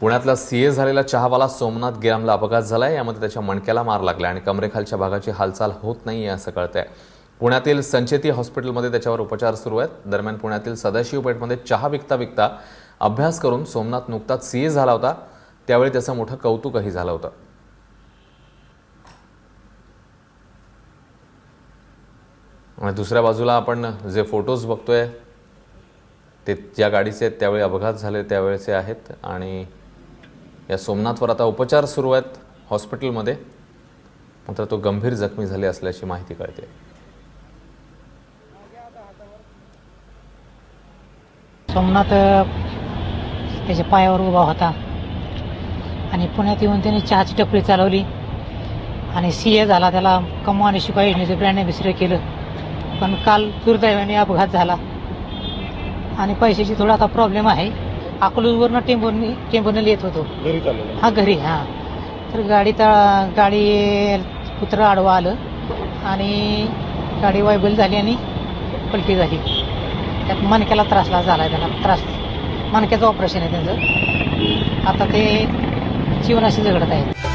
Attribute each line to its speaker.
Speaker 1: पुण्यातला सीए झालेला चहावाला सोमनाथ गिरामला अपघात झालाय. यामध्ये त्याच्या मणक्याला मार लागला आणि कमरेखालच्या भागाची हालचाल होत नाही आहे असं कळतंय. पुण्यातील संचेती हॉस्पिटलमध्ये त्याच्यावर उपचार सुरू आहेत. दरम्यान पुण्यातील सदाशिव पेठमध्ये चहा विकता विकता अभ्यास करून सोमनाथ नुकताच सीए झाला होता. त्यावेळी त्याचं मोठं कौतुकही झालं होतं. आणि दुसऱ्या बाजूला आपण जे फोटोज बघतोय ते ज्या गाडीचे आहेत त्यावेळी अपघात झाले त्यावेळेचे आहेत. आणि या सोमनाथवर आता उपचार सुरू आहेत हॉस्पिटलमध्ये. मात्र तो गंभीर जखमी झाले असल्याची माहिती कळते.
Speaker 2: सोमनाथ त्याच्या पायावर उभा होता. आणि पुण्यात येऊन त्याने चहाची टपरी चालवली. आणि सी ए झाला त्याला कमवा आणि शिपाई योजनेचं ब्रँड ॲम्बेसिडर केलं. पण काल दुर्दैवाने अपघात झाला. आणि पैशाची थोडा आता प्रॉब्लेम आहे. अकलूजवरनं टेंबूरनी टेंबूरने येत होतो.
Speaker 3: घरी चाललेलं.
Speaker 2: हा घरी हा. तर गाडी तळ गाडी कुत्रं आडवा आलं आणि गाडी वायबल झाली आणि पलटी झाली. त्यात मणक्याला त्रासला झाला त्याला. त्रास मणक्याचं ऑपरेशन आहे त्यांचं. आता ते जीवनाशी झगडत आहे